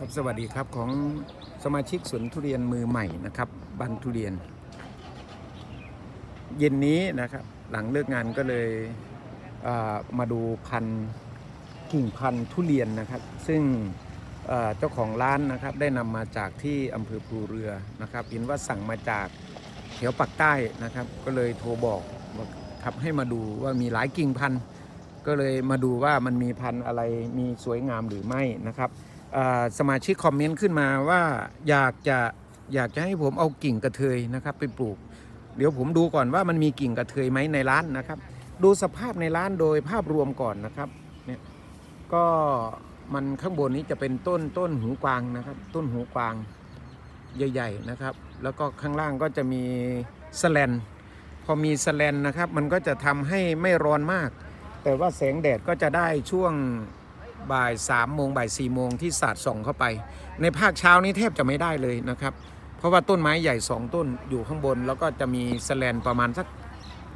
ครับสวัสดีครับของสมาชิกสวนทุเรียนมือใหม่นะครับบันทุเรียน เย็นนี้นะครับ หลังเลิกงานก็เลยเมาดูพันกิ่งพันธุ์ทุเรียนนะครับ ซึ่งเจ้าของร้านนะครับได้นำมาจากที่อำเภอภูเรือนะครับเห็นว่าสั่งมาจากแถวปักใต้นะครับ ก็เลยโทรบอกครับให้มาดูว่ามีหลายกิ่งพันธุ์ก็เลยมาดูว่ามันมีพันธุ์อะไรมีสวยงามหรือไม่นะครับ สมาชิกคอมเมนต์ขึ้นมาว่าอยากจะอยากจะให้ผมเอากิ่งกระเทยนะครับไปปลูก เดี๋ยวผมดูก่อนว่ามันมีกิ่งกระเทยไหมในร้านนะครับ ดูสภาพในร้านโดยภาพรวมก่อนนะครับเนี่ยก็มันข้างบนนี้จะเป็นต้นต้นหูกวางนะครับ ต้นหูกวางใหญ่ๆนะครับ แล้วก็ข้างล่างก็จะมีสแลนพอมีสแลนนะครับ มันก็จะทำให้ไม่ร้อนมาก แต่ว่าแสงแดดก็จะได้ช่วง บ่าย3ามโมงบ่าย4ี่โมงที่สาดส่องเข้าไป ในภาคเช้านี้แทบจะไม่ได้เลยนะครับ เพราะว่าต้นไม้ใหญ่ 2 ต้นอยู่ข้างบน แล้วก็จะมีสแลนประมาณสัก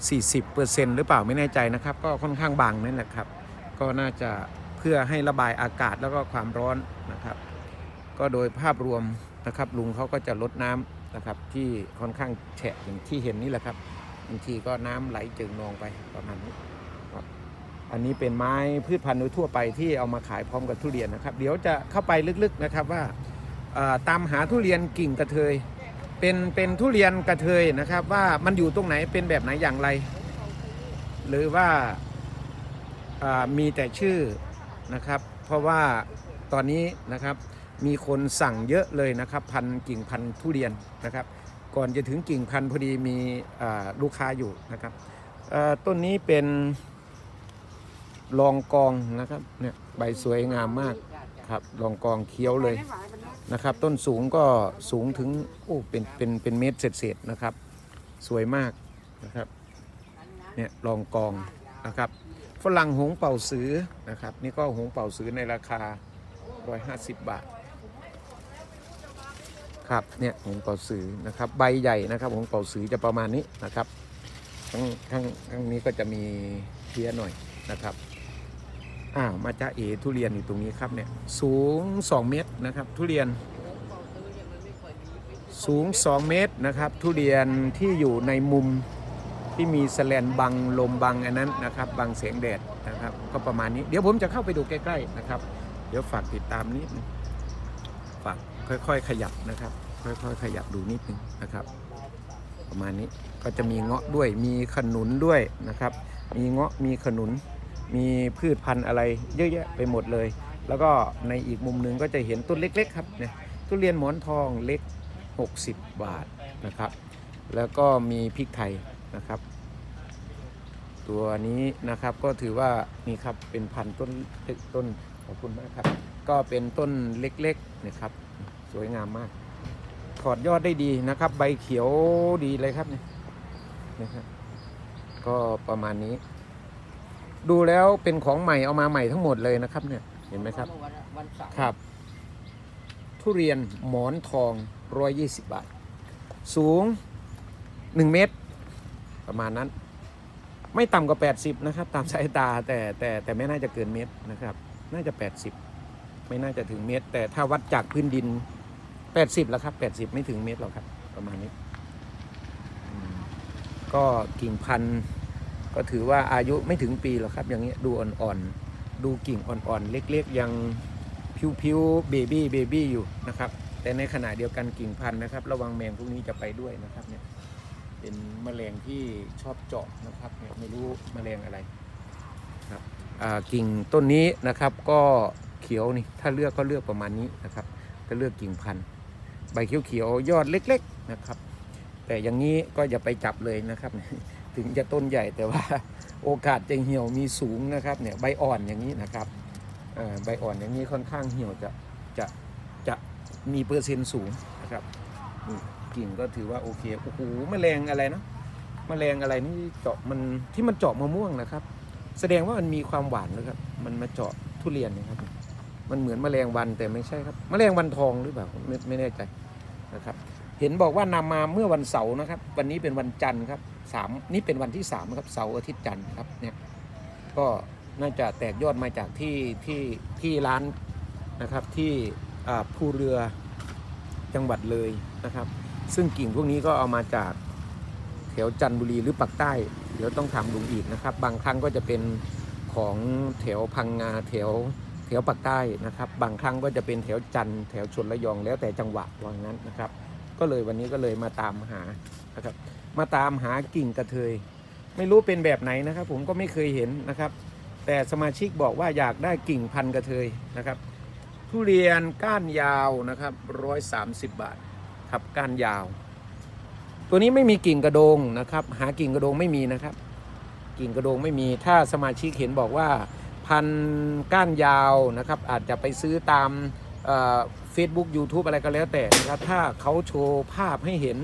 40%หรือเปล่าไม่แน่ใจนะครับ ก็ค่อนข้างบางนั่นแหละครับ ก็น่าจะเพื่อให้ระบายอากาศแล้วก็ความร้อนนะครับ ก็โดยภาพรวมนะครับลุงเขาก็จะลดน้ำนะครับ ที่ค่อนข้างแฉะอย่างที่เห็นนี่แหละครับบางทีก็น้ำไหลเจิ่งนองไปประมาณนี้ อันนี้เป็นไม้พืชพันธุ์โดยทั่วไปที่เอามาขายพร้อมกับทุเรียนนะครับ เดี๋ยวจะเข้าไปลึกๆนะครับว่าตามหาทุเรียนกิ่งกระเทย เป็นเป็นทุเรียนกระเทยนะครับ ว่ามันอยู่ตรงไหนเป็นแบบไหนอย่างไร หรือว่าามีแต่ชื่อนะครับ เพราะว่าตอนนี้นะครับมีคนสั่งเยอะเลยนะครับพันกิ่งพันธุ์ทุเรียนนะครับ ก่อนจะถึงกิ่งพันพอดีมีลูกค้าอยู่นะครับต้นนี้เป็น รองกองนะครับเนี่ยใบสวยงามมากครับรองกองเคี้ยวเลยนะครับ ต้นสูงก็สูงถึงโอ้เป็นเป็นเป็นเมตรเศษๆนะครับ สวยมากนะครับเนี่ยรองกองนะครับฝรั่งหงเป่าซื้อนะครับ นี่ก็หงเป่าซื้อในราคา 150 บาทครับเนี่ยหงเป่าซื้อนะครับ ใบใหญ่นะครับหงเป่าซื้อจะประมาณนี้นะครับข้างข้างข้างนี้ก็จะมีเพี้ยหน่อยนะครับ อ่ามาจ้าเอทุเรียนอยู่ตรงนี้ครับเนี่ยสูง 2 เมตรนะครับ ทุเรียนสูง 2 เมตรนะครับ ทุเรียนที่อยู่ในมุมที่มีแสแลนบังลมบังอันนั้นนะครับบังแสงแดดนะครับ ก็ประมาณนี้ เดี๋ยวผมจะเข้าไปดูใกล้ๆนะครับ เดี๋ยวฝากติดตามนิดนึงฝากค่อยๆขยับนะครับ ค่อยๆขยับดูนิดนึงนะครับ ประมาณนี้ก็จะมีเงาะด้วยมีขนุนด้วยนะครับ มีเงาะมีขนุน มีพืชพันธุ์อะไรเยอะแยะไปหมดเลย แล้วก็ในอีกมุมหนึ่งก็จะเห็นต้นเล็กๆครับเนี่ยทุเรียนหมอนทองเล็ก 60 บาทนะครับ แล้วก็มีพริกไทยนะครับ ตัวนี้นะครับก็ถือว่านี่ครับเป็นพันธุ์ต้นเล็กต้นขอบคุณมากครับ ก็เป็นต้นเล็กๆนะครับสวยงามมาก ถอดยอดได้ดีนะครับ ใบเขียวดีเลยครับเนี่ยนะครับก็ประมาณนี้ ดูแล้วเป็นของใหม่เอามาใหม่ทั้งหมดเลยนะครับ เนี่ยเห็นไหมครับวันเสาร์ครับ ทุเรียนหมอนทอง120บาท สูง1เมตร ประมาณนั้น ไม่ต่ำกว่า80นะครับ ตามสายตาแต่แต่แต่ไม่น่าจะเกินเมตรนะครับ น่าจะ80ไม่น่าจะถึงเมตร แต่ถ้าวัดจากพื้นดิน80แล้วครับ80ไม่ถึงเมตรหรอกครับ ประมาณนี้อืมก็กิ่งพันธุ์ ก็ถือว่าอายุไม่ถึงปีหรอกครับ อย่างเงี้ยดูอ่อนๆ ดูกิ่งอ่อนๆ เล็กๆ ยังพิวๆเบบี้เบบี้อยู่นะครับ แต่ในขณะเดียวกันกิ่งพันธุ์นะครับ ระวังแมงพวกนี้จะไปด้วยนะครับเนี่ยเป็นแมลงที่ชอบเจาะนะครับเนี่ยไม่รู้แมลงอะไรครับกิ่งต้นนี้นะครับก็เขียวนี่ถ้าเลือกก็เลือกประมาณนี้นะครับถ้าเลือกกิ่งพันธุ์ใบเขียวๆยอดเล็ก ๆนะครับ แต่อย่างนี้ก็อย่าไปจับเลยนะครับ ถึงจะต้นใหญ่แต่ว่าโอกาสจะเหี่ยวมีสูงนะครับเนี่ยใบอ่อนอย่างนี้นะครับใบอ่อนอย่างนี้ค่อนข้างเหี่ยวจะจะจะมีเปอร์เซ็นต์สูงนะครับกิ่งก็ถือว่าโอเคโอ้โหแมลงอะไรนะแมลงอะไรนี่เจาะมันที่มันเจาะมะม่วงนะครับ แสดงว่ามันมีความหวานนะครับ มันมาเจาะทุเรียนนะครับ มันเหมือนแมลงวันแต่ไม่ใช่ครับแมลงวันทองหรือเปล่าไม่ไม่แน่ใจนะครับ เห็นบอกว่านำมาเมื่อวันเสาร์นะครับ วันนี้เป็นวันจันทร์ครับ สามนี่เป็นวันที่สามครับเสาร์อาทิตย์จันทร์ครับเนี่ยก็น่าจะแตกยอดมาจากที่ที่ที่ร้านนะครับที่อ่าภูเรือจังหวัดเลยนะครับ ซึ่งกิ่งพวกนี้ก็เอามาจากแถวจันทบุรีหรือปักใต้ เดี๋ยวต้องถามลุงอีกนะครับ บางครั้งก็จะเป็นของแถวพังงาแถวแถวปักใต้นะครับ บางครั้งก็จะเป็นแถวจันทร์แถวชนระยองแล้วแต่จังหวะว่างั้นนะครับ ก็เลยวันนี้ก็เลยมาตามหานะครับ มาตามหากิ่งกระเทย ไม่รู้เป็นแบบไหนนะครับ ผมก็ไม่เคยเห็นนะครับ แต่สมาชิกบอกว่าอยากได้กิ่งพันกระเทยนะครับ ทุเรียนก้านยาวนะครับร้อยสามสิบบาทครับก้านยาว ตัวนี้ไม่มีกิ่งกระโดงนะครับ หากิ่งกระโดงไม่มีนะครับ กิ่งกระโดงไม่มีถ้าสมาชิกเห็นบอกว่าพันก้านยาวนะครับ อาจจะไปซื้อตามเฟซบุ๊กยูทูบอะไรก็แล้วแต่นะครับ ถ้าเขาโชว์ภาพให้เห็น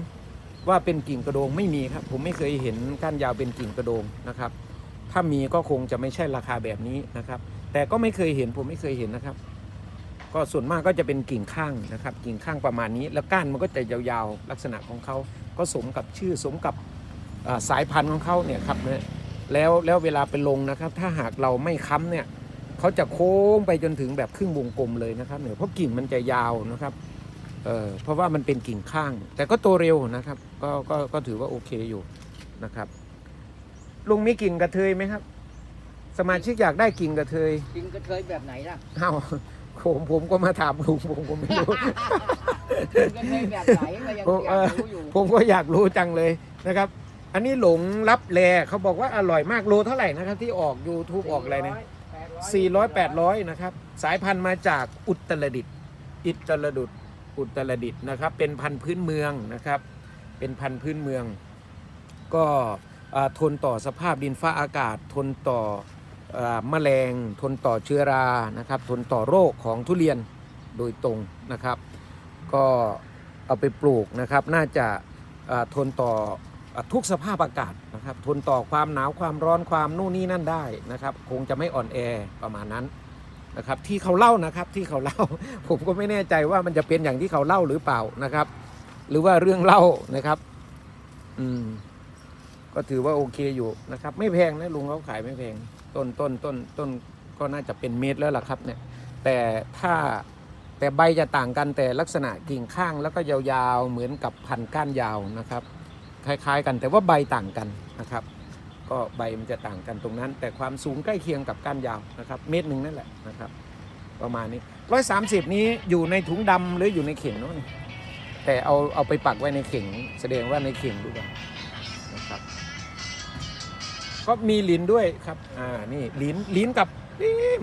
ว่าเป็นกิ่งกระโดงไม่มีครับ ผมไม่เคยเห็นก้านยาวเป็นกิ่งกระโดงนะครับ ถ้ามีก็คงจะไม่ใช่ราคาแบบนี้นะครับ แต่ก็ไม่เคยเห็นผมไม่เคยเห็นนะครับ ก็ส่วนมากก็จะเป็นกิ่งข้างนะครับ กิ่งข้างประมาณนี้ แล้วก้านมันก็จะยาวๆ ลักษณะของเขาก็สมกับชื่อสมกับสายพันธุ์ของเขาเนี่ยครับเนี่ยแล้วแล้วเวลาไปลงนะครับ ถ้าหากเราไม่ค้ำเนี่ยเขาจะโค้งไปจนถึงแบบครึ่งวงกลมเลยนะครับเนี่ยเพราะกิ่งมันจะยาวนะครับ เออเพราะว่ามันเป็นกิ่งข้าง แต่ก็โตเร็วนะครับ ก็ก็ก็ถือว่าโอเคอยู่นะครับ ลุงมีกิ่งกระเทยไหมครับ สมาชิกอยากได้กิ่งกระเทยกินกระเทยแบบไหนล่ะเอ้าผมผมก็มาถามลุงผมก็ไม่รู้ กินกระเทยแบบไหนก็ยังโอ้อยากรู้อยู่ผมก็อยากรู้จังเลยนะครับ อันนี้หลงรับแลเขาบอกว่าอร่อยมากโลเท่าไหร่นะครับ ที่ออก YouTube ออกอะไรเนี่ยสี่ร้อยแปดร้อยนะครับ สายพันธุ์มาจากอุตรดิตถ์อิตรดุด อุตรดิตถ์นะครับ เป็นพันธุ์พื้นเมืองนะครับ เป็นพันธุ์พื้นเมือง ก็ทนต่อสภาพดินฟ้าอากาศ ทนต่ออาแมลง ทนต่อเชื้อรานะครับ ทนต่อโรคของทุเรียนโดยตรงนะครับ ก็เอาไปปลูกนะครับ น่าจะทนต่ออทุกสภาพอากาศนะครับ ทนต่อความหนาวความร้อนความนู่นนี่นั่นได้นะครับ คงจะไม่อ่อนแอประมาณนั้น นะครับที่เขาเล่านะครับที่เขาเล่า ผมก็ไม่แน่ใจว่ามันจะเป็นอย่างที่เขาเล่าหรือเปล่านะครับ หรือว่าเรื่องเล่านะครับ อืม ก็ถือว่าโอเคอยู่นะครับ ไม่แพงนะลุงเขาขายไม่แพง ต้นต้นต้นต้นก็น่าจะเป็นเมตรแล้วล่ะครับ เนี่ย แต่ถ้าแต่ใบจะต่างกันแต่ลักษณะกิ่งข้างแล้วก็ยาวๆเหมือนกับพันก้านยาวนะครับ คล้าย ๆ กันแต่ว่าใบต่างกันนะครับ ก็ใบมันจะต่างกันตรงนั้น แต่ความสูงใกล้เคียงกับก้านยาวนะครับ เมตรหนึ่งนั่นแหละนะครับ ประมาณนี้ร้อยสามสิบนี้อยู่ในถุงดำหรืออยู่ในเข่งโน้นแต่เอาเอาไปปักไว้ในเข่งแสดงว่าในเข่งด้วยนะครับ ก็มีลิ้นด้วยครับอ่านี่ลิ้นลิ้นกับ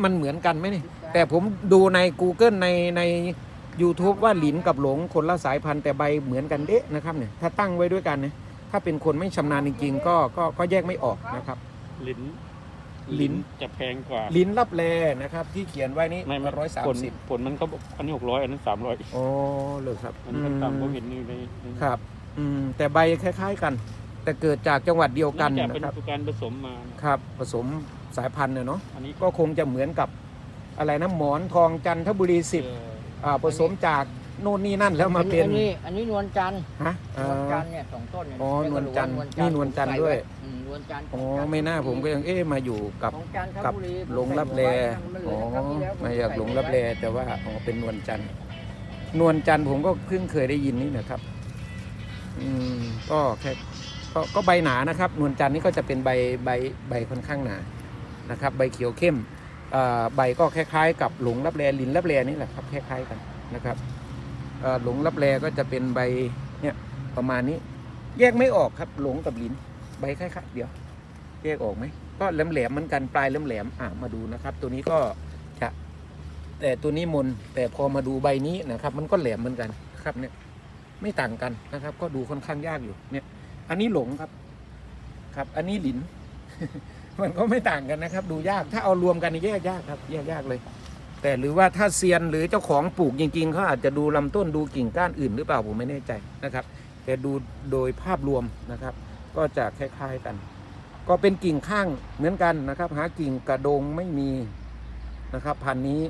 มันเหมือนกันไหมนี่แต่ผมดูใน Google ในใน YouTube ว่าหลินกับหลงคนละสายพันธุ์แต่ใบเหมือนกันเด๊ะนะครับเนี่ยถ้าตั้งไว้ด้วยกันนะ ถ้าเป็นคนไม่ชำนาญจริงๆก็ก็ก็แยกไม่ออกนะครับ ลิ้นลิ้น จะแพงกว่าลิ้นรับแลนะครับที่เขียนไว้นี่ไม่ไม่ร้อยสามผลสิบผลมันก็อันนี้หกร้อยอันนั้นสามร้อยอ๋อเลยครับอันนี้มันต่ำก็เห็นอยู่ในในครับ อืมแต่ใบคล้าย ๆกัน แต่เกิดจากจังหวัดเดียวกันน่าจะเป็นนะครับการผสมมานะครับ ผสมสายพันธุ์เนี่ยเนาะอันนี้ก็คงจะเหมือนกับอะไรนะหมอนทองจันทบุรีสิบเอ่ออ่าผสมจาก โน่นนี่นั่นแล้วมาเป็นอันนี้อันนี้นวลจันทร์ฮะนวลจันทร์เนี่ยสองต้นเนี่ยอ๋อเรียกานวลจันทร์นวลนี่นวลจันทร์ด้วยอืมนวลจันทร์อ๋อไม่น่าผมก็ยังเอ๊ะมาอยู่กับของจันทกับบุรีหลงรับแลมันเหลือ๋ออครั้งที่แล้วมาจากหลงรับแลแต่ว่าอ๋อเป็นนวลจันทร์นวลจันทร์ผมก็เพิ่งเคยได้ยินนี่นะครับ อืมก็แค่ก็ก็ใบหนานะครับ นวลจันทร์นี่ก็จะเป็นใบใบใบค่อนข้างหนานะครับ ใบเขียวเข้มอ่าใบก็คล้ายๆ กับหลงรับแลลินรับแลนี่แหละครับคล้ายๆกันนะครับเอ่อ หลงรับแลก็จะเป็นใบเนี่ยประมาณนี้ แยกไม่ออกครับหลงกับลินใบคล้ายๆเดี๋ยว แยกออกไหมก็แหลมๆเหมือนกันปลายแหลมๆอะมาดูนะครับ ตัวนี้ก็จะแต่ตัวนี้มนแต่พอมาดูใบนี้นะครับ มันก็แหลมเหมือนกันครับเนี่ยไม่ต่างกันนะครับ ก็ดูค่อนข้างยากอยู่เนี่ย อันนี้หลงครับครับ อันนี้หลิน มันก็ไม่ต่างกันนะครับ ดูยากถ้าเอารวมกันแยกยากครับแยกยากเลย แต่หรือว่าถ้าเซียนหรือเจ้าของปลูกจริงๆเขาอาจจะดูลำต้นดูกิ่งก้านอื่นหรือเปล่าผมไม่แน่ใจนะครับแต่ดูโดยภาพรวมนะครับ ก็จะคล้ายๆกัน ก็เป็นกิ่งข้างเหมือนกันนะครับ หากิ่งกระโดงไม่มีนะครับพันธุ์นี้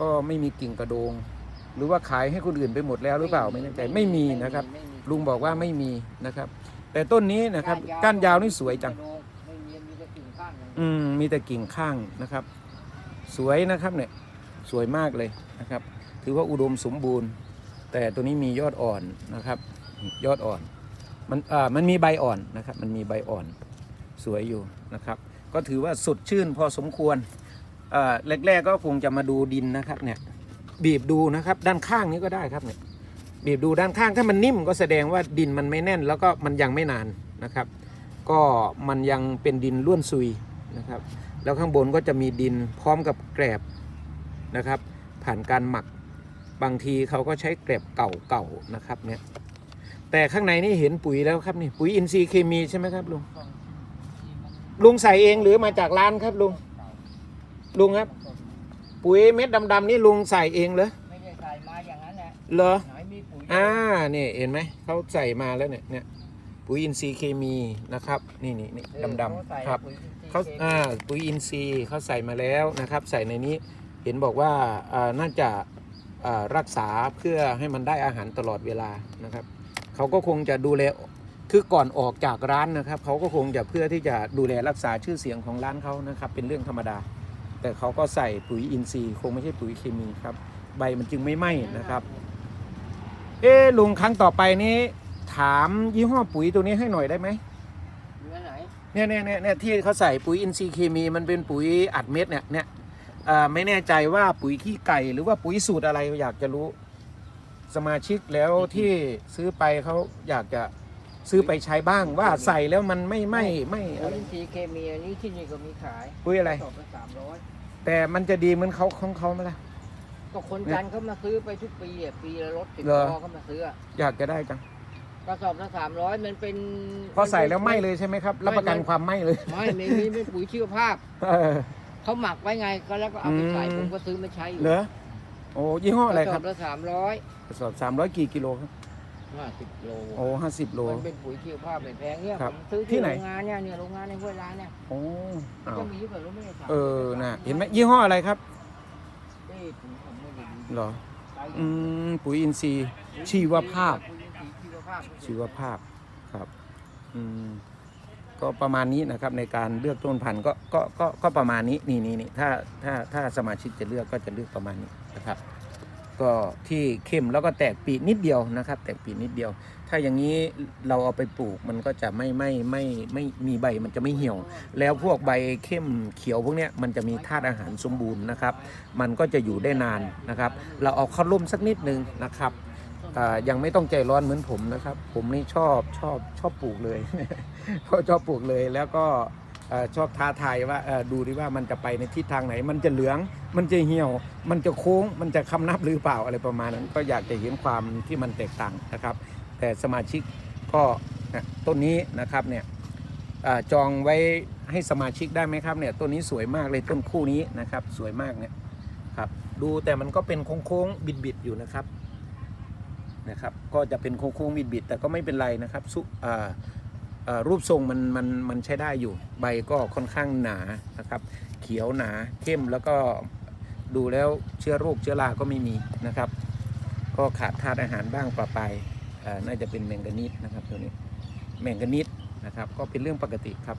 ก็ไม่มีกิ่งกระโดง หรือว่าขายให้คนอื่นไปหมดแล้วหรือเปล่าไม่แน่ใจไม่มีนะครับไม่มีลุงบอกว่าไม่มีนะครับ แต่ต้นนี้นะครับก้านยาวนี่สวยจังไม่มีมีแต่กิ่งข้างอย่างเดียวอืมมีแต่กิ่งข้างนะครับ สวยนะครับเนี่ย สวยมากเลยนะครับ ถือว่าอุดมสมบูรณ์ แต่ตัวนี้มียอดอ่อนนะครับ ยอดอ่อน มันอ่ามันมีใบอ่อนนะครับ มันมีใบอ่อนสวยอยู่นะครับ ก็ถือว่าสดชื่นพอสมควรอ่าแรกๆก็คงจะมาดูดินนะครับเนี่ยบีบดูนะครับ ด้านข้างนี้ก็ได้ครับเนี่ยบีบดูด้านข้างถ้ามันนิ่มก็แสดงว่าดินมันไม่แน่น แล้วก็มันยังไม่นานนะครับ ก็มันยังเป็นดินล้วนซุยนะครับ แล้วข้างบนก็จะมีดินพร้อมกับแกรบ นะครับ ผ่านการหมักบางทีเขาก็ใช้แกรบเก่าๆนะครับเนี่ยแต่ข้างในนี่เห็นปุ๋ยแล้วครับนี่ปุ๋ยอินทรีย์เคมีใช่ไหมครับลุงลุงใส่เองหรือมาจากร้านครับลุงลุงครับ ปุ๋ยเม็ดดำๆนี่ลุงใส่เองเหรอไม่ได้ใส่มาอย่างนั้นแหละเหรอไหนมีปุ๋ยอ่านี่เห็นไหมเขาใส่มาแล้วเนี่ยเนี่ยปุ๋ยอินทรีย์เคมีนะครับ นี่นี่นี่เออดำเขาใส่ๆครับปุ๋ยอินทรีย์เขาคมีอ่าปุ๋ยอินทรีย์เขาใส่มาแล้วนะครับ ใส่ในนี้ เห็นบอกว่าอ่าน่าจะอ่ารักษาเพื่อให้มันได้อาหารตลอดเวลานะครับเขาก็คงจะดูแลคือก่อนออกจากร้านนะครับเขาก็คงจะเพื่อที่จะดูแลรักษาชื่อเสียงของร้านเขานะครับ เป็นเรื่องธรรมดา แต่เขาก็ใส่ปุ๋ยอินทรีย์คงไม่ใช่ปุ๋ยเคมีครับ ใบมันจึงไม่ไหม้นะครับ เอ๊ะลุงครั้งต่อไปนี้ ถามยี่ห้อปุ๋ยตัวนี้ให้หน่อยได้ไหมเนื้อไหนเนี่ยเนี่ยเนี่ยเนี่ยที่เขาใส่ปุ๋ยอินทรีย์เคมีมันเป็นปุ๋ยอัดเม็ดเนี่ยเนี่ยเอ่อ ไม่แน่ใจว่าปุ๋ยขี้ไก่หรือว่าปุ๋ยสูตรอะไรอยากจะรู้ สมาชิกแล้วที่ซื้อไปเขาอยากจะซื้อไปใช้บ้างว่าใส่แล้วมันไม่ไม่ไม่ปุ๋ยอินทรีย์เคมีอันนี้ที่นี่ก็มีขายปุ๋ยอะไรกระสอบละสามร้อยแต่มันจะดีเหมือนเขาของเขาไหมล่ะ ก็คนจันทร์เขามาซื้อไปทุกปีอะปีละรถติดเหรอคอเขามาซื้ออะอยากจะได้จังกระสอบละสามร้อยมันเป็นพอใส่แล้วไหม้เลยใช่ไหมครับรับประกันความไหม้เลย ไม่ไม่มีเป็นปุ๋ยชีวภาพ เออ เขาหมักไว้ไงก็แล้วก็เอาไปใส่อืม ผมก็ซื้อมาใช้อยู่เหรอโอ้ยี่ห้ออะไรกระคสรัอบบละสามร้อยกระสอบสามร้อยกี่กิโลครับห้าสิบโลโอ้ห้าสิบโล มันเป็นปุ๋ยชีวภาพไม่แพงเนี่ยครับผมซื้อที่ที่ไหน โรงงานเนี่ยเนี่ยโรงงานในห้วยร้านเนี่ยโอ้เอาก็มีอยู่แต่เราไม่ได้ใส่เออน่ะเห็นไหมยี่ห้ออะไรครับเอ้ยผมผมไม่ได้ดูเหรอใส่อืมปุ๋ยอินทรีย์ ชีวภาพ ปุ๋ยอินทรีย์ชีวภาพชีวภาพครับ อืม ก็ประมาณนี้นะครับในการเลือกต้นพันธุ์ก็ก็ก็ก็ประมาณนี้นี่นี่นี่ถ้าถ้าถ้าสมาชิกจะเลือกก็จะเลือกประมาณนี้นะครับ ก็ที่เข้มแล้วก็แตกปีนิดเดียวนะครับ แตกปีนิดเดียว ถ้าอย่างนี้เราเอาไปปลูกมันก็จะไม่ไม่ไม่ไม่มีใบมันจะไม่เหี่ยว แล้วพวกใบเข้มเขียวพวกเนี้ยมันจะมีธาตุอาหารสมบูรณ์นะครับ มันก็จะอยู่ได้นานนะครับ เราเอาเข้าร่มสักนิดนึงนะครับ ยังไม่ต้องใจร้อนเหมือนผมนะครับ ผมนี่ชอบชอบชอบปลูกเลยเพราะชอบปลูกเลยแล้วก็อชอบท้าทายว่าดูดิว่ามันจะไปในทิศทางไหน มันจะเหลือง มันจะเหี่ยว มันจะโค้ง มันจะคำนับหรือเปล่าอะไรประมาณนั้น ก็อยากจะเห็นความที่มันแตกต่างนะครับ แต่สมาชิกก็ต้นนี้นะครับเนี่ยอจองไว้ให้สมาชิกได้ไหมครับเนี่ยต้นนี้สวยมากเลยต้นคู่นี้นะครับ สวยมากเนี่ยครับดูแต่มันก็เป็นโค้งๆบิดๆอยู่นะครับ นะครับ ก็จะเป็นโค้งๆบิดๆแต่ก็ไม่เป็นไรนะครับสุรูปทรงมันมันมันใช้ได้อยู่ ใบก็ค่อนข้างหนานะครับ เขียวหนาเข้มแล้วก็ดูแล้วเชื้อโรคเชื้อราก็ไม่มีนะครับ ก็ขาดธาตุอาหารบ้างปะปายเอ่อน่าจะเป็นแมงกานีสนะครับตัวนี้แมงกานีสนะครับ ก็เป็นเรื่องปกติครับ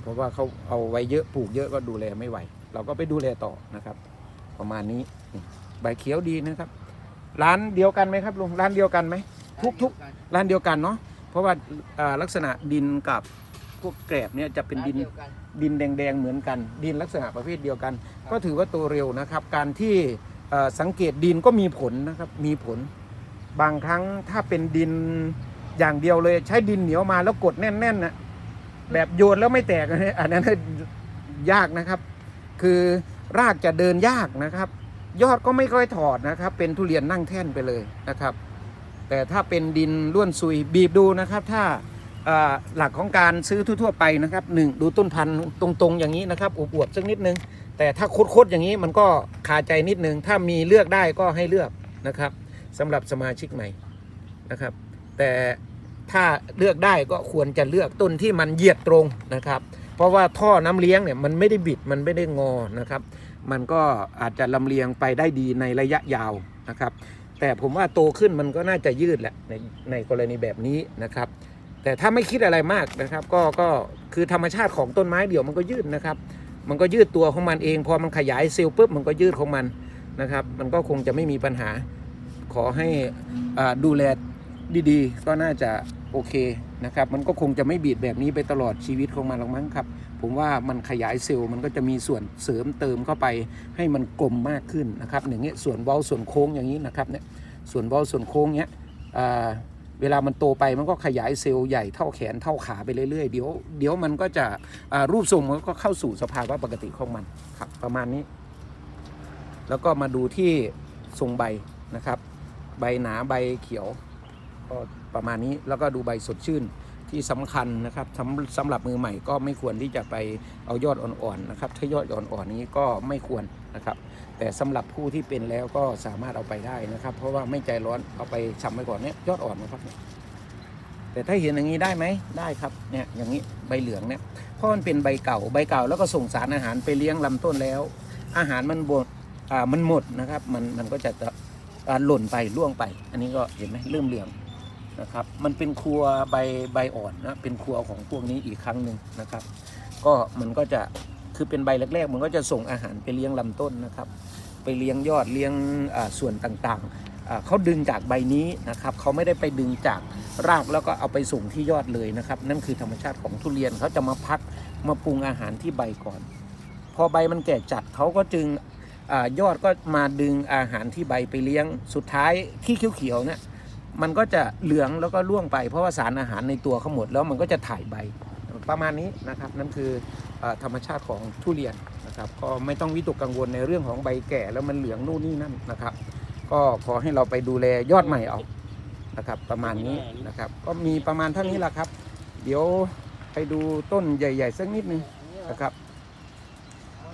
เพราะว่าเขาเอาไว้เยอะปลูกเยอะก็ดูแลไม่ไหว เราก็ไปดูแลต่อนะครับ ประมาณนี้ใบเขียวดีนะครับ ร้านเดียวกันไหมครับลุงร้านเดียวกันไหมทุกทุกร้านเดียวกันเนาะเพราะว่าอ่าลักษณะดินกับพวกแกลบเนี่ยจะเป็นดิน ร้าดียวกันดินแดงๆเหมือนกัน ดินลักษณะประเภทเดียวกัน ก็ถือว่าโตเร็วนะครับ การที่เอ่อสังเกตดินก็มีผลนะครับมีผล บางครั้งถ้าเป็นดินอย่างเดียวเลย ใช้ดินเหนียวมาแล้วกดแน่นๆนะแบบโยนแล้วไม่แตกนะอันนั้นยากนะครับ คือรากจะเดินยากนะครับ ยอดก็ไม่ค่อยถอดนะครับ เป็นทุเรียนนั่งแท่นไปเลยนะครับ แต่ถ้าเป็นดินล้วนซุยบีบดูนะครับ ถ้าหลักของการซื้อทั่วๆไปนะครับหนึ่งดูต้นพันธุ์ตรงๆอย่างนี้นะครับอวบๆสักนิดนึง แต่ถ้าโคดๆอย่างนี้มันก็คาใจนิดนึง ถ้ามีเลือกได้ก็ให้เลือกนะครับสำหรับสมาชิกใหม่นะครับ แต่ถ้าเลือกได้ก็ควรจะเลือกต้นที่มันเหยียดตรงนะครับ เพราะว่าท่อน้ำเลี้ยงเนี่ยมันไม่ได้บิดมันไม่ได้งอนะครับ มันก็อาจจะลำเลียงไปได้ดีในระยะยาวนะครับ แต่ผมว่าโตขึ้นมันก็น่าจะยืดแหละในในกรณีแบบนี้นะครับ แต่ถ้าไม่คิดอะไรมากนะครับ ก็ก็คือธรรมชาติของต้นไม้เดี๋ยวมันก็ยืดนะครับ มันก็ยืดตัวของมันเองพอมันขยายเซลล์ปุ๊บมันก็ยืดของมันนะครับ มันก็คงจะไม่มีปัญหา ขอให้อ่าดูแลดีๆ ก็น่าจะโอเคนะครับ มันก็คงจะไม่บีดแบบนี้ไปตลอดชีวิตของมันหรอกมั้งครับ ผมว่ามันขยายเซลล์มันก็จะมีส่วนเสริมเติมเข้าไปให้มันกลมมากขึ้นนะครับอย่างเงี้ยส่วนเว้าส่วนโค้งอย่างนี้นะครับเนี่ยส่วนเว้าส่วนโค้งเนี้ยเวลามันโตไปมันก็ขยายเซลล์ใหญ่เท่าแขนเท่าขาไปเรื่อยๆเดี๋ยวเดี๋ยวมันก็จะรูปทรงมันก็เข้าสู่สภาวะปกติของมันครับประมาณนี้ แล้วก็มาดูที่ทรงใบนะครับ ใบหนาใบเขียวก็ประมาณนี้แล้วก็ดูใบสดชื่น ที่สำคัญนะครับสำสำหรับมือใหม่ก็ไม่ควรที่จะไปเอายอดอ่อนๆนะครับถ้ายอดอ่อนๆนี้ก็ไม่ควรนะครับ แต่สำหรับผู้ที่เป็นแล้วก็สามารถเอาไปได้นะครับ เพราะว่าไม่ใจร้อนเอาไปชำไว้ก่อนเนี่ยยอดอ่อนนะครับเนี่ยแต่ถ้าเห็นอย่างนี้ได้ไหมได้ครับเนี่ยอย่างนี้ใบเหลืองเนี่ยเพราะมันเป็นใบเก่าใบเก่าแล้วก็ส่งสารอาหารไปเลี้ยงลำต้นแล้ว อาหารมันบดอ่ามันหมดนะครับ มันมันก็จะหล่นไปร่วงไป อันนี้ก็เห็นไหมเริ่มเหลือง นะครับ มันเป็นครัวใบใบอ่อนนะเป็นครัวของพวกนี้อีกครั้งหนึ่งนะครับ ก็มันก็จะคือเป็นใบแรกๆ มันก็จะส่งอาหารไปเลี้ยงลำต้นนะครับ ไปเลี้ยงยอดเลี้ยงส่วนต่างๆเขาดึงจากใบนี้นะครับเขาไม่ได้ไปดึงจากรากแล้วก็เอาไปส่งที่ยอดเลยนะครับ นั่นคือธรรมชาติของทุเรียนเขาจะมาพักมาปรุงอาหารที่ใบก่อน พอใบมันแก่จัดเขาก็จึงอยอดก็มาดึงอาหารที่ใบไปเลี้ยง สุดท้ายที่เขียวๆเนี่ย มันก็จะเหลืองแล้วก็ร่วงไป เพราะว่าสารอาหารในตัวเขาหมดแล้วมันก็จะถ่ายใบประมาณนี้นะครับนั่นคือธรรมชาติของทุเรียนนะครับก็ไม่ต้องวิตกกังวลในเรื่องของใบแก่แล้วมันเหลืองนู่นนี่นั่นนะครับ ก็ขอให้เราไปดูแลยอดใหม่เอานะครับประมาณนี้นะครับก็มีประมาณเท่านี้แหละครับ เดี๋ยวไปดูต้นใหญ่ๆสักนิดนึงนะครับ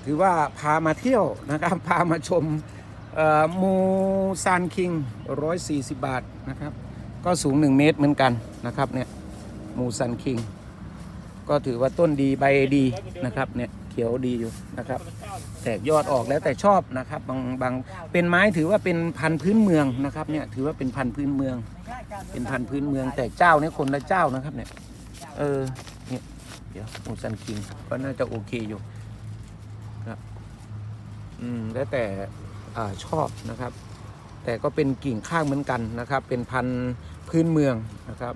ถือว่าพามาเที่ยวนะครับ พามาชม มูซานคิง 140 บาทนะครับ ก็สูง 1 เมตรเหมือนกันนะครับเนี่ยมูซานคิง ก็ถือว่าต้นดีใบดีนะครับเนี่ยเขียวดีอยู่นะครับ แตกยอดออกแล้วแต่ชอบนะครับบางบางเป็นไม้ถือว่าเป็นพันธุ์พื้นเมืองนะครับเนี่ยถือว่าเป็นพันธุ์พื้นเมือง เป็นพันธุ์พื้นเมืองแต่เจ้าเนี่ยคนละเจ้านะครับเนี่ยเออเนี่ยเดี๋ยวมูซันคิงก็น่าจะโอเคอยู่ครับอืมแล้วแต่ อชอบนะครับ แต่ก็เป็นกิ่งข้างเหมือนกันนะครับ เป็นพันธุ์พื้นเมืองนะครับ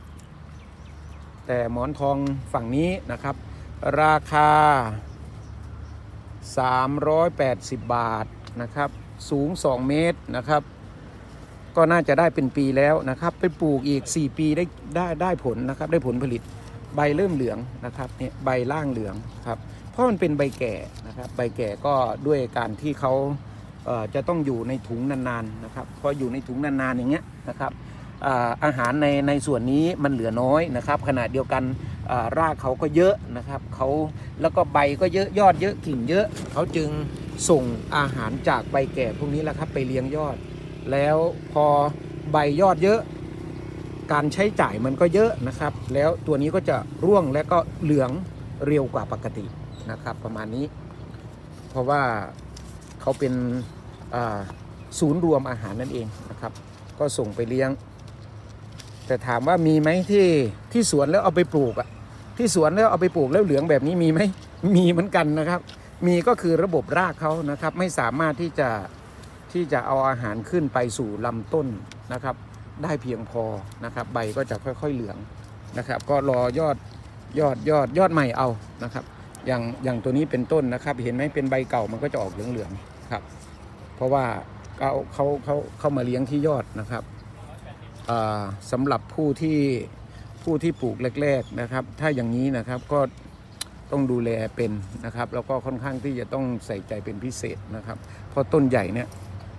แต่หมอนทองฝั่งนี้นะครับ ราคา 380 บาทนะครับ สูง 2 เมตรนะครับ ก็น่าจะได้เป็นปีแล้วนะครับ ไปปลูกอีก 4 ปีได้ได้ได้ผลนะครับ ได้ผลผลิตใบเริ่มเหลืองนะครับเนี่ยใบล่างเหลืองครับ เพราะมันเป็นใบแก่นะครับ ใบแก่ก็ด้วยการที่เขา จะต้องอยู่ในถุงนานๆนะครับพออยู่ในถุงนานๆอย่างเงี้ยนะครับอาหารในในส่วนนี้มันเหลือน้อยนะครับขณะเดียวกันรากเขาก็เยอะนะครับเขาแล้วก็ใบก็เยอะยอดเยอะกิ่งเยอะเขาจึงส่งอาหารจากใบแก่พวกนี้แหละครับไปเลี้ยงยอด แล้วพอใบยอดเยอะการใช้จ่ายมันก็เยอะนะครับ แล้วตัวนี้ก็จะร่วงและก็เหลืองเร็วกว่าปกตินะครับ ประมาณนี้ เพราะว่าเขาเป็น ศูนย์รวมอาหารนั่นเองนะครับ ก็ส่งไปเลี้ยง แต่ถามว่ามีไหมที่ที่สวนแล้วเอาไปปลูกอะที่สวนแล้วเอาไปปลูกแล้วเหลืองแบบนี้มีไหมมีเหมือนกันนะครับ มีก็คือระบบรากเขานะครับ ไม่สามารถที่จะที่จะเอาอาหารขึ้นไปสู่ลำต้นนะครับ ได้เพียงพอนะครับ ใบก็จะค่อย ๆเหลืองนะครับ ก็รอยอดยอดยอดยอดใหม่เอานะครับ อย่างอย่างตัวนี้เป็นต้นนะครับ เห็นไหมเป็นใบเก่ามันก็จะออกเหลืองๆครับ เพราะว่าเขาเขาเขาเข้ามาเลี้ยงที่ยอดนะครับสำหรับผู้ที่ผู้ที่ปลูกแรกๆนะครับ ถ้าอย่างนี้นะครับก็ต้องดูแลเป็นนะครับ แล้วก็ค่อนข้างที่จะต้องใส่ใจเป็นพิเศษนะครับ เพราะต้นใหญ่เนี่ย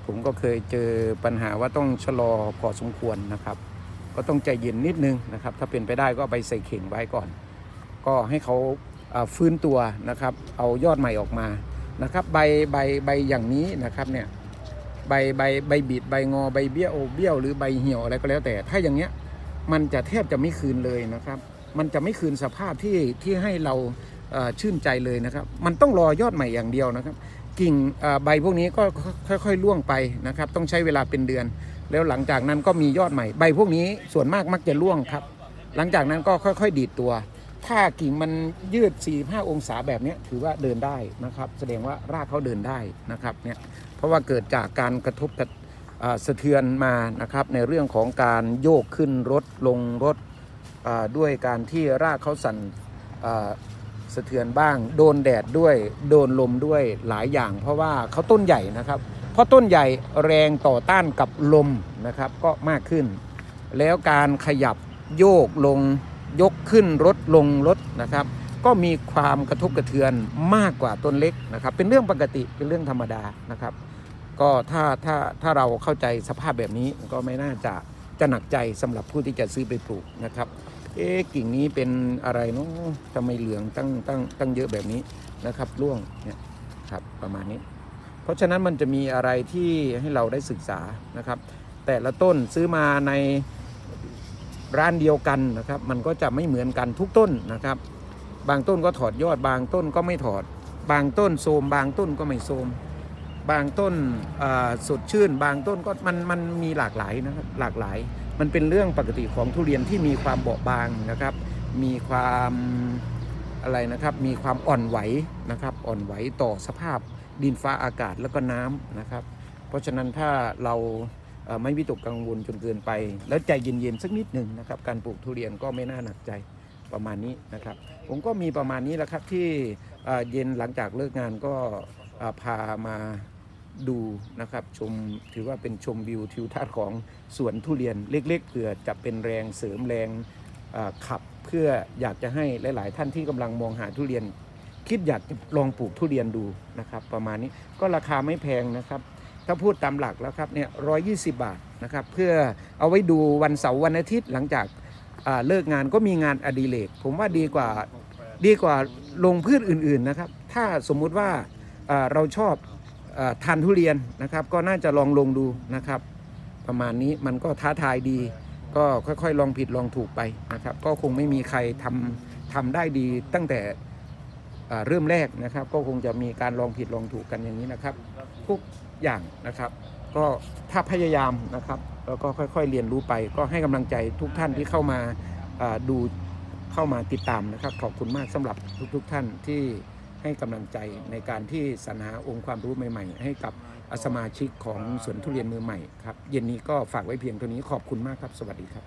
ผมก็เคยเจอปัญหาว่าต้องชะลอพอสมควรนะครับ ก็ต้องใจเย็นนิดนึงนะครับ ถ้าเป็นไปได้ก็ไปใส่เข่งไว้ก่อน ก็ให้เขาฟื้นตัวนะครับ เอายอดใหม่ออกมา นะครับใบใบใบอย่างนี้นะครับเนี่ยใบใบใบบิดใบงอใบเบี้ยวเบี้ยวหรือใบเหี่ยวอะไรก็แล้วแต่ ถ้าอย่างเงี้ยมันจะแทบจะไม่คืนเลยนะครับ มันจะไม่คืนสภาพที่ที่ให้เราชื่นใจเลยนะครับ มันต้องรอยอดใหม่อย่างเดียวนะครับ กิ่งใบพวกนี้ก็ค่อยๆร่วงไปนะครับ ต้องใช้เวลาเป็นเดือน แล้วหลังจากนั้นก็มียอดใหม่ ใบพวกนี้ส่วนมากมักจะร่วงครับ หลังจากนั้นก็ค่อย ๆ ดีดตัว ถ้ากิ่งมันยืด 45 องศาแบบนี้ถือว่าเดินได้นะครับ แสดงว่ารากเขาเดินได้นะครับเนี่ยเพราะว่าเกิดจากการกระทบกระสะเทือนมานะครับในเรื่องของการโยกขึ้นรถลงรถด้วยการที่รากเขาสั่นสะเทือนบ้าง โดนแดดด้วยโดนลมด้วยหลายอย่าง เพราะว่าเขาต้นใหญ่นะครับเพราะต้นใหญ่แรงต่อต้านกับลมนะครับก็มากขึ้น แล้วการขยับโยกลง ยกขึ้นรถลงรถนะครับ ก็มีความกระทบกระเทือนมากกว่าต้นเล็กนะครับ เป็นเรื่องปกติเป็นเรื่องธรรมดานะครับ ก็ถ้าถ้าถ้าเราเข้าใจสภาพแบบนี้ก็ไม่น่าจะจะหนักใจสำหรับผู้ที่จะซื้อไปปลูกนะครับ เอ๊กิ่งนี้เป็นอะไรเนาะทำไมเหลืองตั้งตั้งตั้งเยอะแบบนี้นะครับร่วงเนี่ยครับประมาณนี้ เพราะฉะนั้นมันจะมีอะไรที่ให้เราได้ศึกษานะครับ แต่ละต้นซื้อมาใน ร้านเดียวกันนะครับ มันก็จะไม่เหมือนกันทุกต้นนะครับ บางต้นก็ถอดยอด บางต้นก็ไม่ถอด บางต้นโทมบางต้นก็ไม่โทมบางต้นอ่าสดชื่น บางต้นก็มันมันมีหลากหลายนะครับหลากหลาย มันเป็นเรื่องปกติของทุเรียนที่มีความเบาบางนะครับ มีความอะไรนะครับ มีความอ่อนไหวนะครับ อ่อนไหวต่อสภาพดินฟ้าอากาศแล้วก็น้ำนะครับ เพราะฉะนั้นถ้าเรา ไม่วิตกกังวลจนเกินไป แล้วใจเย็นๆสักนิดหนึ่งนะครับการปลูกทุเรียนก็ไม่น่าหนักใจประมาณนี้นะครับ ผมก็มีประมาณนี้แหละครับที่เย็นหลังจากเลิกงานก็พามาดูนะครับชมถือว่าเป็นชมวิวทิวทัศน์ของสวนทุเรียนเล็ก ๆเผื่อจะเป็นแรงเสริมแรงขับเพื่ออยากจะให้หลาย ๆ ท่านที่กำลังมองหาทุเรียน คิดอยากจะลองปลูกทุเรียนดูนะครับ ประมาณนี้ก็ราคาไม่แพงนะครับ ถ้าพูดตามหลักแล้วครับเนี่ยร้อยี่สิบาทนะครับเพื่อเอาไว้ดูวันเสาร์วันอาทิตย์หลังจากาเลิกงานก็มีงานอดิเรกผมว่าดีกว่าดีกว่าลงพืชอื่นๆนะครับ ถ้าสมมุติว่าาเราชอบอทานทุเรียนนะครับ ก็น่าจะลองลงดูนะครับ ประมาณนี้มันก็ท้าทายดี ก็ค่อยๆ ลองผิดลองถูกไปนะครับ ก็คงไม่มีใครทำทำได้ดีตั้งแต่เริ่มแรกนะครับ ก็คงจะมีการลองผิดลองถูกกันอย่างนี้นะครับทุก อย่างนะครับ ก็ถ้าพยายามนะครับแล้วก็ค่อยๆเรียนรู้ไป ก็ให้กำลังใจทุกท่านที่เข้ามาดูเข้ามาติดตามนะครับ ขอบคุณมากสำหรับทุกๆท่านที่ให้กำลังใจในการที่สรรหาองค์ความรู้ใหม่ ๆ ให้กับสมาชิกของสวนทุเรียนมือใหม่ครับเย็นนี้ก็ฝากไว้เพียงเท่านี้ขอบคุณมากครับ สวัสดีครับ